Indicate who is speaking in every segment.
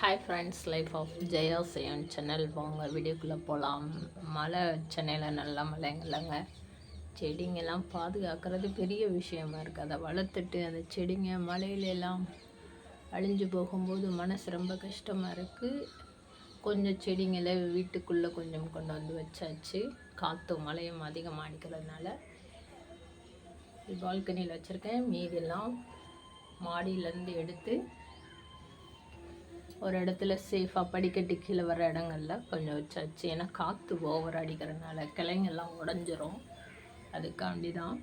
Speaker 1: Hi friends life of Jaya சேவன் channel வாங்க வீடியோக்குள்ளே போகலாம் மழை சென்னையில் நல்லா மழைங்கல்லங்க செடிங்கெல்லாம் பாதுகாக்கிறது பெரிய விஷயமா இருக்குது அதை வளர்த்துட்டு அந்த செடிங்க மழையிலெல்லாம் அழிஞ்சு போகும்போது மனசு ரொம்ப கஷ்டமாக இருக்குது கொஞ்சம் செடிங்களை வீட்டுக்குள்ளே கொஞ்சம் கொண்டு வந்து வச்சாச்சு. காற்றும் மழையும் அதிகமாக அடிக்கிறதுனால பால்கனியில் வச்சுருக்கேன். மீதெல்லாம் மாடியிலேருந்து எடுத்து ஒரு இடத்துல சேஃபாக படிக்கட்டு கீழே வர இடங்கள்ல கொஞ்சம் வச்சாச்சு ஏன்னா காற்று ஓவர் அடிக்கிறதுனால கிளைங்கெல்லாம் உடஞ்சிரும். அதுக்காண்டி தான்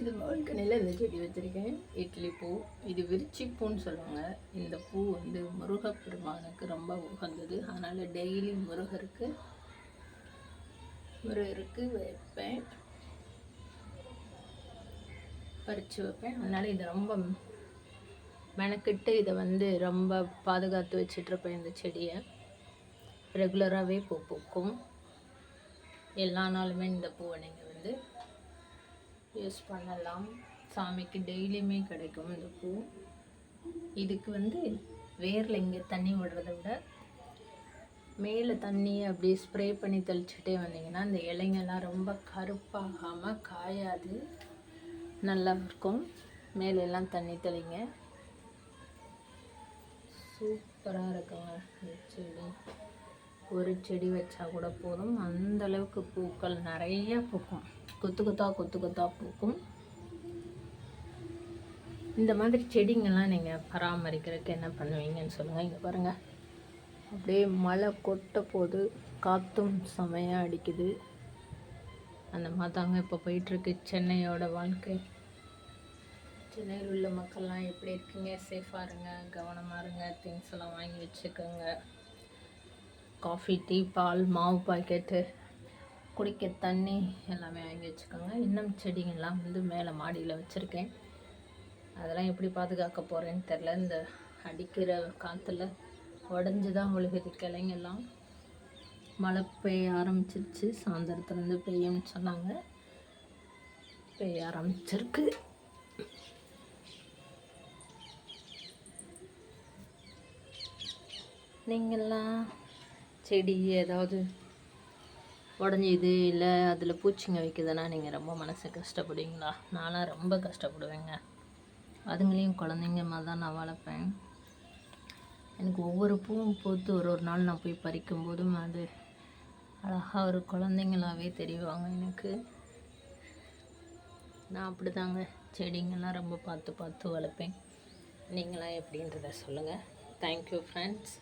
Speaker 1: இது பால்கனியில் இந்த செடி வச்சுருக்கேன். இட்லி பூ இது விரிச்சி பூன்னு சொல்லுவாங்க. இந்த பூ வந்து முருகப்பெருமானுக்கு ரொம்ப உகந்தது. அதனால் டெய்லி முருகருக்கு முருகருக்கு வைப்பேன். பறித்து வைப்பேன். அதனால் இது ரொம்ப மெனக்கிட்டு இதை வந்து ரொம்ப பாதுகாத்து வச்சிட்ருப்பேன் இந்த செடியை. ரெகுலராகவே பூ பூக்கும். எல்லா நாளுமே இந்த பூவை நீங்கள் வந்து யூஸ் பண்ணலாம். சாமிக்கு டெய்லியுமே கிடைக்கும் இந்த பூ. இதுக்கு வந்து வேரில் இங்கே தண்ணி விடுறத விட மேலே தண்ணியை அப்படியே ஸ்ப்ரே பண்ணி தெளிச்சுட்டே வந்தீங்கன்னா இந்த இலைங்கெல்லாம் ரொம்ப கருப்பாகாமல் காயாது. நல்லா இருக்கும். மேலெல்லாம் தண்ணி தெளிங்க. சூப்பராக இருக்குங்க இந்த செடி ஒரு செடி வச்சா கூட போதும். அந்த அளவுக்கு பூக்கள் நிறைய பூக்கும். கொத்து கொத்தா கொத்து கொத்தா பூக்கும். இந்த மாதிரி செடிங்கள்லாம் நீங்கள் பராமரிக்கிறதுக்கு என்ன பண்ணுவீங்கன்னு சொல்லுங்கள் இங்கே பாருங்கள் அப்படியே மழை கொட்ட போது காற்றும் செமையாக அடிக்குது. அந்த மாதிரி தாங்க இப்போ போயிட்டுருக்கு சென்னையோட வாழ்க்கை. சென்னையில் உள்ள மக்கள்லாம் எப்படி இருக்கீங்க? சேஃபாக இருங்க கவனமாக இருங்க திங்ஸ் எல்லாம் வாங்கி வச்சுக்கோங்க. காஃபி டீ பால் மாவு பாக்கெட்டு குடிக்க தண்ணி எல்லாமே வாங்கி வச்சுக்கோங்க. இன்னும் செடிங்கெல்லாம் வந்து மேலே மாடியில் வச்சுருக்கேன். அதெல்லாம் எப்படி பாதுகாக்க போகிறேன்னு தெரில இந்த அடிக்கிற காற்றுல உடஞ்சி தான் ஒழுகுது கிளைங்கெல்லாம். மழை பெய்ய ஆரம்பிச்சிருச்சு. சாயந்தரத்துலேருந்து பெய்யும்னு சொன்னாங்க. பெய்ய ஆரம்பிச்சிருக்கு. நீங்கள்லாம் செடி ஏதாவது உடஞ்சிது இல்லை அதில் பூச்சிங்க வைக்குதுன்னா நீங்கள் ரொம்ப மனசு கஷ்டப்படுவீங்களா? நான்லாம் ரொம்ப கஷ்டப்படுவேங்க. அதுங்களையும் குழந்தைங்க மாதிரி தான் நான் வளர்ப்பேன். எனக்கு ஒவ்வொரு பூவும் பூத்து ஒரு ஒரு நாள் நான் போய் பறிக்கும் போதும் அது அழகாக ஒரு குழந்தைங்களாகவே தெரிவாங்க எனக்கு. நான் அப்படி தாங்க செடிங்கள்லாம் ரொம்ப பார்த்து பார்த்து வளர்ப்பேன். நீங்களாம் எப்படின்றத சொல்லுங்கள் தேங்க்யூ ஃப்ரெண்ட்ஸ்